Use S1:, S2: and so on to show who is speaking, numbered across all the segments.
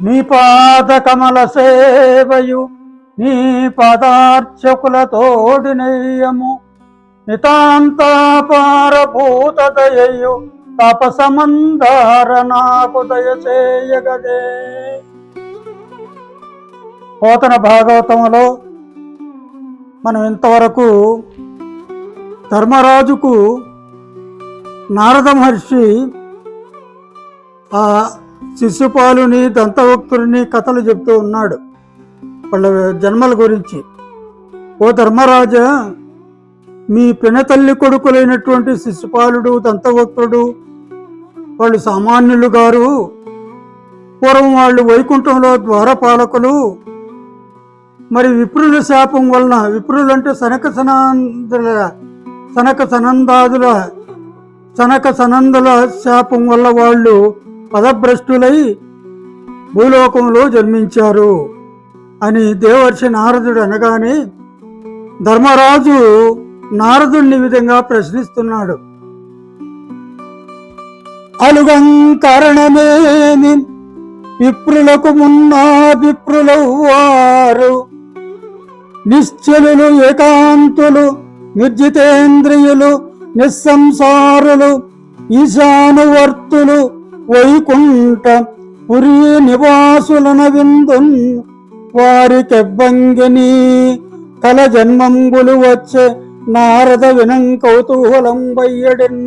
S1: నీ పాద కమల సేవయు నీ పాదార్చకుల తోడినయ్యము నితాంతాపారభూత దయయు తపసమందార నాకు దయచేయగదే. పోతన భాగవతంలో మనం ఇంతవరకు ధర్మరాజుకు నారద మహర్షి ఆ శిశుపాలుని దంతభక్తుడిని కథలు చెప్తూ ఉన్నాడు. వాళ్ళ జన్మల గురించి. ఓ ధర్మరాజా మీ పినతల్లి కొడుకులైనటువంటి శిశుపాలుడు దంతవక్తుడు వాళ్ళు సామాన్యులు గారు పూర్వం వాళ్ళు వైకుంఠంలో ద్వారపాలకులు. మరి విప్రుల శాపం వలన విప్రులు అంటే సనక సనందుల సనక సనందాదుల సనక సనందుల శాపం వల్ల వాళ్ళు పదభ్రష్టులై భూలోకంలో జన్మించారు అని దేవర్షి నారదుడు అనగానే ధర్మరాజు నారదుడిని విధంగా ప్రశ్నిస్తున్నాడు. అలుగం కారణమేమి? విప్రులకు మున్నా విప్రులవారు నిశ్చలులు ఏకాంతులు నిర్జితేంద్రియులు నిస్సంసారులు ఈశానువర్తులు వైకుంఠ పురి నివాసులన విందున్ వారికెబ్బంగిని కల జన్మంబులు వచ్చే నారద వినం కౌతూహలం బయ్యడిన్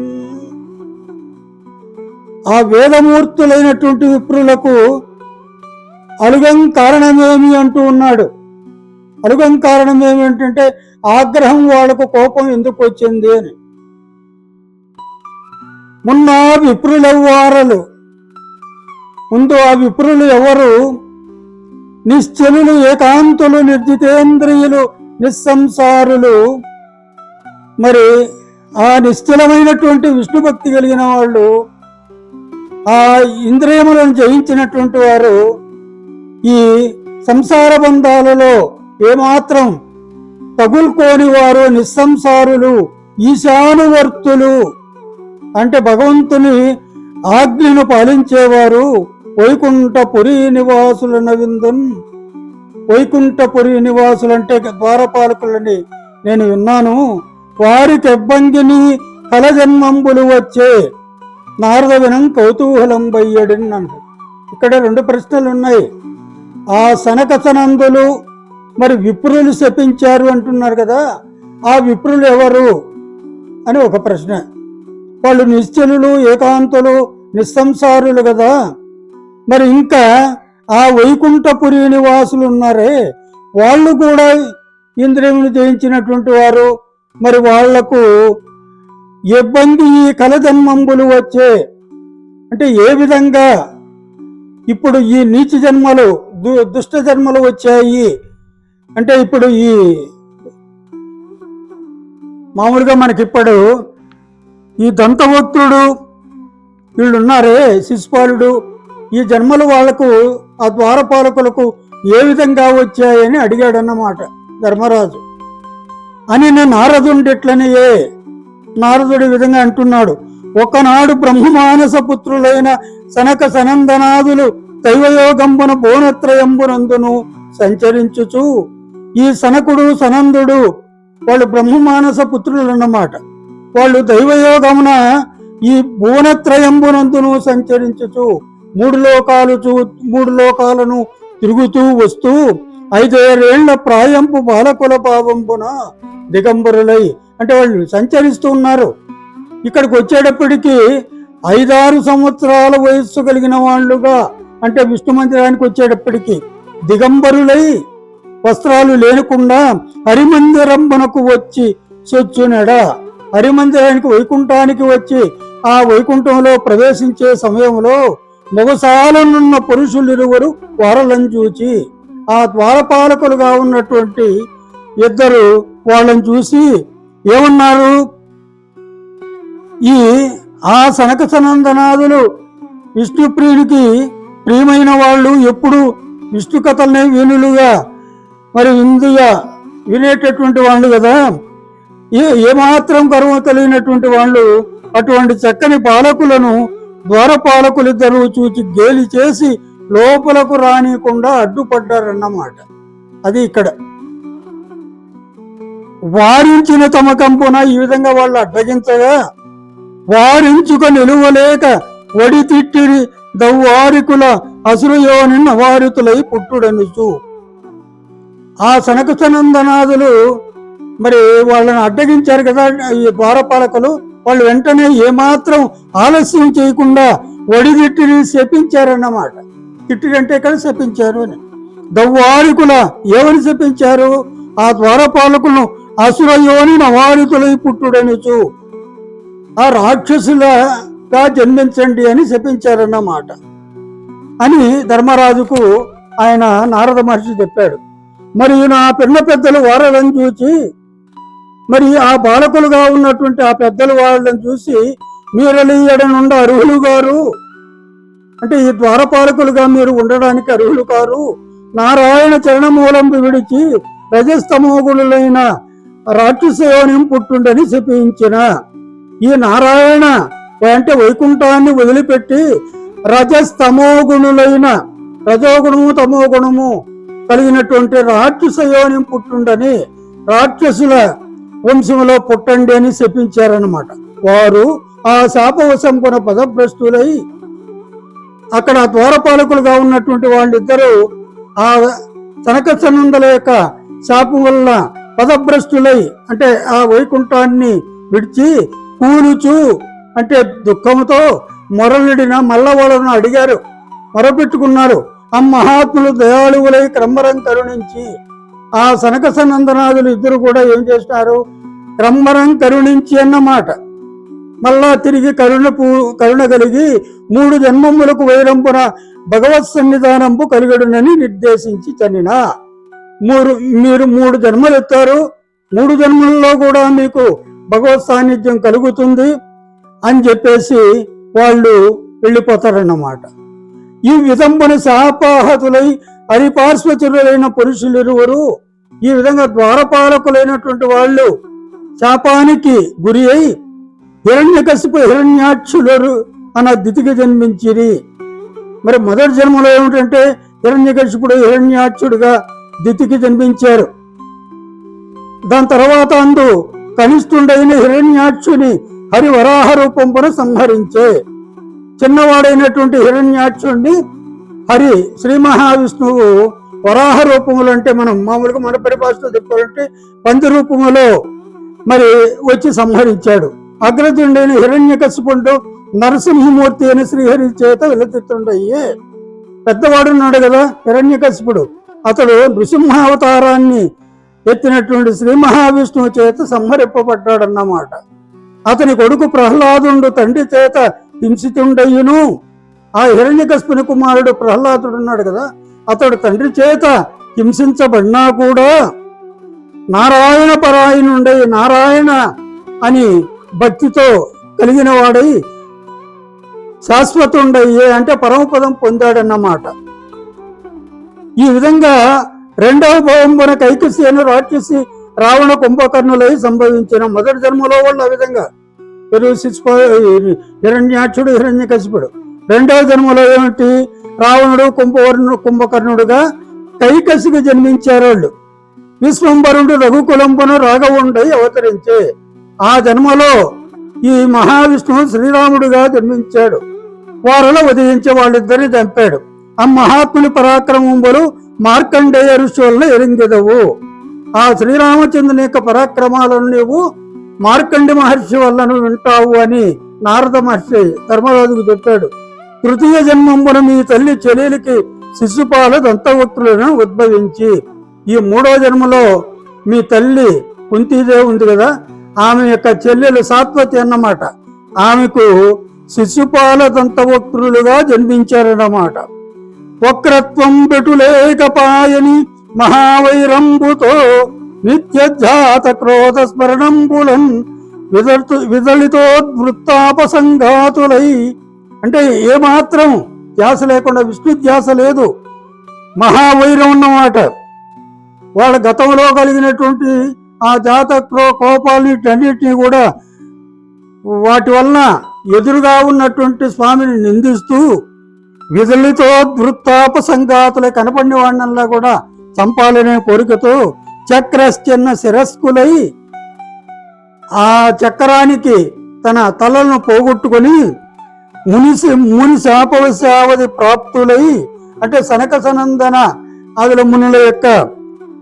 S1: ఆ వేదమూర్తులైనటువంటి విప్రులకు అలుగం కారణమేమి అంటూ ఉన్నాడు. అలుగం కారణం ఏమిటంటే ఆగ్రహం వాళ్ళకు కోపం ఎందుకు వచ్చింది అని. మొన్న విప్రులెవ్వారలు ముందు ఆ విప్రులు ఎవరు? నిశ్చలులు ఏకాంతులు నిర్జితేంద్రియులు నిస్సంసారులు. మరి ఆ నిశ్చలమైనటువంటి విష్ణు భక్తి కలిగిన వాళ్ళు ఆ ఇంద్రియములను జయించినటువంటి వారు ఈ సంసార బంధాలలో ఏమాత్రం తగులుకోని వారు నిస్సంసారులు ఈశానువర్తులు. అంటే భగవంతుని ఆజ్ఞను పాలించేవారు వైకుంఠపురి నివాసుల విందున్. వైకుంఠపురి నివాసులు అంటే ద్వారపాలకులని నేను విన్నాను. వారికి ఇబ్బందిని కలజన్మంబులు వచ్చే నారదవినం కౌతూహలం బయ్యడిన్ అంట. ఇక్కడ రెండు ప్రశ్నలు ఉన్నాయి ఆ సనక సనందులు మరి విప్రులు శపించారు అంటున్నారు కదా ఆ విప్రులు ఎవరు అని ఒక ప్రశ్న. వాళ్ళు నిశ్చలులు ఏకాంతులు నిస్సంసారులు కదా. మరి ఇంకా ఆ వైకుంఠపురి నివాసులు ఉన్నారే వాళ్ళు కూడా ఇంద్రియములు జయించినటువంటి వారు. మరి వాళ్ళకు ఇబ్బంది ఈ కలజన్మంబులు వచ్చే? అంటే ఏ విధంగా ఇప్పుడు ఈ నీచ జన్మలు దు- దుష్ట జన్మలు వచ్చాయి? అంటే ఇప్పుడు ఈ మామూలుగా మనకిప్పుడు ఈ దంతవక్తుడు వీళ్ళున్నారే శిశుపాలుడు ఈ జన్మలు వాళ్ళకు ఆ ద్వారపాలకులకు ఏ విధంగా వచ్చాయని అడిగాడన్నమాట ధర్మరాజు. అని నేను నారదుండిట్లనియే నారదుడు విధంగా అంటున్నాడు. ఒకనాడు బ్రహ్మమానస పుత్రులైన సనక సనందనాదులు దైవయోగంబున బోనత్రయంబునందును సంచరించుచు ఈ సనకుడు సనందుడు వాళ్ళు బ్రహ్మమానస పుత్రులు అన్నమాట వాళ్ళు దైవయోగమున ఈ భువనత్రయంబునందును సంచరించుచు మూడు లోకాలు చూ మూడు లోకాలను తిరుగుతూ వస్తూ ఐదేళ్ళ ప్రాయంపు బాలకుల పావంపున దిగంబరులై అంటే వాళ్ళు సంచరిస్తూ ఉన్నారు. ఇక్కడికి వచ్చేటప్పటికీ ఐదారు సంవత్సరాల వయస్సు కలిగిన వాళ్ళుగా అంటే విష్ణు మందిరానికి వచ్చేటప్పటికీ దిగంబరులై వస్త్రాలు లేనకుండా హరిమందిరంబనకు వచ్చి సొచ్చునడా. హరిమందిరానికి వైకుంఠానికి వచ్చి ఆ వైకుంఠంలో ప్రవేశించే సమయంలో మొగసాలనున్న పురుషులిరువురు వారలను చూచి ఆ ద్వారపాలకులుగా ఉన్నటువంటి ఇద్దరు వాళ్ళని చూసి ఏమన్నారు? ఈ ఆ సనక సనందనాథులు విష్ణుప్రియుడికి ప్రియమైన వాళ్ళు ఎప్పుడు విష్ణు కథలనే వీణులుగా మరి విందుగా వినేటటువంటి వాళ్ళు కదా? ఏ ఏమాత్రం గర్వం కలిగినటువంటి వాళ్ళు అటువంటి చక్కని పాలకులను ద్వారపాలకులిద్దరూ చూచి గేలి చేసి లోపలకు రానియకుండా అడ్డుపడ్డారన్నమాట. అది ఇక్కడ. వారించిన తమ కంపున ఈ విధంగా వాళ్ళు అడ్డగించగా వారించుక నిలువలేక వడి తిట్టిరి దవ్వారికుల వారితులై నవారితులై పుట్టుడనుచు. ఆ సనకసనందనాదులు మరి వాళ్ళని అడ్డగించారు కదా ఈ ద్వారపాలకులు వాళ్ళు వెంటనే ఏమాత్రం ఆలస్యం చేయకుండా ఒడిదిట్టిని శపించారన్నమాట. తిట్టిడంటే ఇక్కడ శపించారు అని. దవ్వారికుల ఎవరు శపించారు? ఆ ద్వారపాలకులను అసురయోని నవారితులై పుట్టుడనుచు. ఆ రాక్షసులగా జన్మించండి అని శపించారన్నమాట. అని ధర్మరాజుకు ఆయన నారద మహర్షి చెప్పాడు. మరి నా పిన్న పెద్దలు వారలను చూచి మరి ఆ బాలకులుగా ఉన్నటువంటి ఆ పెద్దలు వాళ్ళని చూసి మీరలియడ నుండి అర్హులు గారు. అంటే ఈ ద్వారపాలకులుగా మీరు ఉండడానికి అర్హులు కారు. నారాయణ చరణమూలంపు విడిచి రజస్తమోగుణులైన రాక్షసేవనం పుట్టుండని శపించిన ఈ నారాయణ అంటే వైకుంఠాన్ని వదిలిపెట్టి రజస్తమోగుణులైన రజోగుణము తమోగుణము కలిగినటువంటి రాక్షసయోనిం పుట్టుండని రాక్షసుల వంశంలో పుట్టండి అని శపించారనమాట వారు ఆ శాపవశం కొన పదభ్రష్టులై అక్కడ ద్వారపాలకులుగా ఉన్నటువంటి వాళ్ళిద్దరూ ఆ తనక సనందల యొక్క శాపం వల్ల పదభ్రష్టులై అంటే ఆ వైకుంఠాన్ని విడిచి కూలుచు అంటే దుఃఖంతో మొరలిడిన మల్లవాళ్ళను అడిగారు. మొరపెట్టుకున్నారు. ఆ మహాత్ములు దయాళువులై క్రమరం కరుణించి ఆ సనక సనందనాథులు ఇద్దరు కూడా ఏం చేస్తారు క్రమ్మరం కరుణించి అన్నమాట. మళ్ళా తిరిగి కరుణ పూ కరుణ కలిగి మూడు జన్మములకు వైరంపున భగవత్ సన్నిధానంపు కలిగడునని నిర్దేశించి చనిన. మూడు మీరు మూడు జన్మలు ఎత్తారు. మూడు జన్మల్లో కూడా మీకు భగవత్ సాన్నిధ్యం కలుగుతుంది అని చెప్పేసి వాళ్ళు వెళ్ళిపోతారన్నమాట. ఈ విధంబన శాపాహతులై హరిపార్శ్వచులైన పురుషులిరువురు ఈ విధంగా ద్వారపాలకులైనటువంటి వాళ్ళు శాపానికి గురి అయి హిరణ్యకశిపు హిరణ్యాక్షులరు అన్న దితికి జన్మించిరి. మరి మొదటి జన్మలో ఏమిటంటే హిరణ్యకశిపుడు హిరణ్యాక్షుడుగా దితికి జన్మించారు. దాని తర్వాత అందు కనిష్ఠుడైన హిరణ్యాక్షుని హరివరాహ రూపంపున సంహరించే. చిన్నవాడైనటువంటి హిరణ్యాక్షుణ్ణి హరి శ్రీ మహావిష్ణువు వరాహ రూపములు అంటే మనం మామూలుగా మన పరిభాషలో చెప్పాలంటే పంది రూపములో మరి వచ్చి సంహరించాడు. అగ్రజుండైన హిరణ్యకశిపుడు నరసింహమూర్తి అని శ్రీహరి చేత వెలుతిత్తుండయ్యే. పెద్దవాడు ఉన్నాడు కదా హిరణ్యకశిపుడు. అతడు నృసింహావతారాన్ని ఎత్తినటువంటి శ్రీ మహావిష్ణువు చేత సంహరింపబడ్డాడన్నమాట. అతని కొడుకు ప్రహ్లాదుండు తండ్రి చేత హింసితుండయ్యును. ఆ హిరణ్యకశిపుని కుమారుడు ప్రహ్లాదుడు ఉన్నాడు కదా అతడు తండ్రి చేత హింసించబడినా కూడా నారాయణ పరాయణుండై నారాయణ అని భక్తితో కలిగిన వాడై శాశ్వతుండయ్యే అంటే పరమపదం పొందాడన్నమాట. ఈ విధంగా రెండవ భవంబున కైకసేను రాక్షసి రావణ కుంభకర్ణులై సంభవించిన మొదటి జన్మలో వాళ్ళు ఆ విధంగా. పెరుగు శిశుప హిరణ్యాక్షుడు హిరణ్యకశిపుడు. రెండవ జన్మలో ఏమిటి? రావణుడు కుంభవర్ణుడు కుంభకర్ణుడుగా కైకసికి జన్మించారు వాళ్ళు. విశ్వంబరుడు రఘుకులంబను రాఘవుండై అవతరించే ఆ జన్మలో ఈ మహావిష్ణువు శ్రీరాముడుగా జన్మించాడు. వారిలో ఉదయించే వాళ్ళిద్దరిని చంపాడు. ఆ మహాత్ముని పరాక్రమంబులు మార్కండేయ ఋషులను వలన ఎరింగెదవు. ఆ శ్రీరామచంద్రుని యొక్క పరాక్రమాలను నీవు మార్కండి మహర్షి వల్లను వింటావు అని నారద మహర్షి ధర్మరాజుకు చెప్పాడు. తృతీయ జన్మంబున మీ తల్లి చెల్లెలికి శిశుపాల దంతవక్తులను ఉద్భవించి ఈ మూడో జన్మలో మీ తల్లి కుంతీదేవి ఉంది కదా ఆమె యొక్క చెల్లెలు సాత్వతి అన్నమాట. ఆమెకు శిశుపాల దంతవక్తులుగా జన్మించారన్నమాట. వక్రత్వం పెటులేకపాయని మహావైరంబుతో నిత్యజాత క్రోధ స్మరణంబులం విదలితో విదలితోద్వృత్తాపసంఘాతులై అంటే ఏమాత్రం ధ్యాస లేకుండా విష్ణు ధ్యాస లేదు. మహావైరం ఉన్నమాట వాళ్ళ గతంలో కలిగినటువంటి ఆ జాత క్రో కోపాలన్నిటన్నిటినీ కూడా వాటి వలన ఎదురుగా ఉన్నటువంటి స్వామిని నిందిస్తూ విధులతో వృత్తాప సంఘాతులు కనపడిన వాడినల్లా కూడా చంపాలనే కోరికతో చక్రశ్చన్న శిరస్కులై ఆ చక్రానికి తన తలను పోగొట్టుకొని మునిసి ముని శాపవశావధి ప్రాప్తులై అంటే సనక సనందన ఆదుల మునుల యొక్క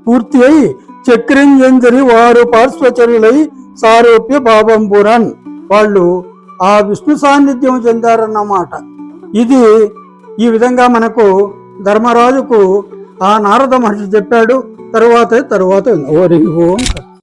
S1: పూర్తి అయి చక్రంజరి వారు పార్శ్వచర్యులై సారూప్య బాబంబురన్. వాళ్ళు ఆ విష్ణు సాన్నిధ్యం చెందారన్నమాట. ఇది ఈ విధంగా మనకు ధర్మరాజుకు ఆ నారద మహర్షి చెప్పాడు తరువాత తరువాత ఓరి ఓం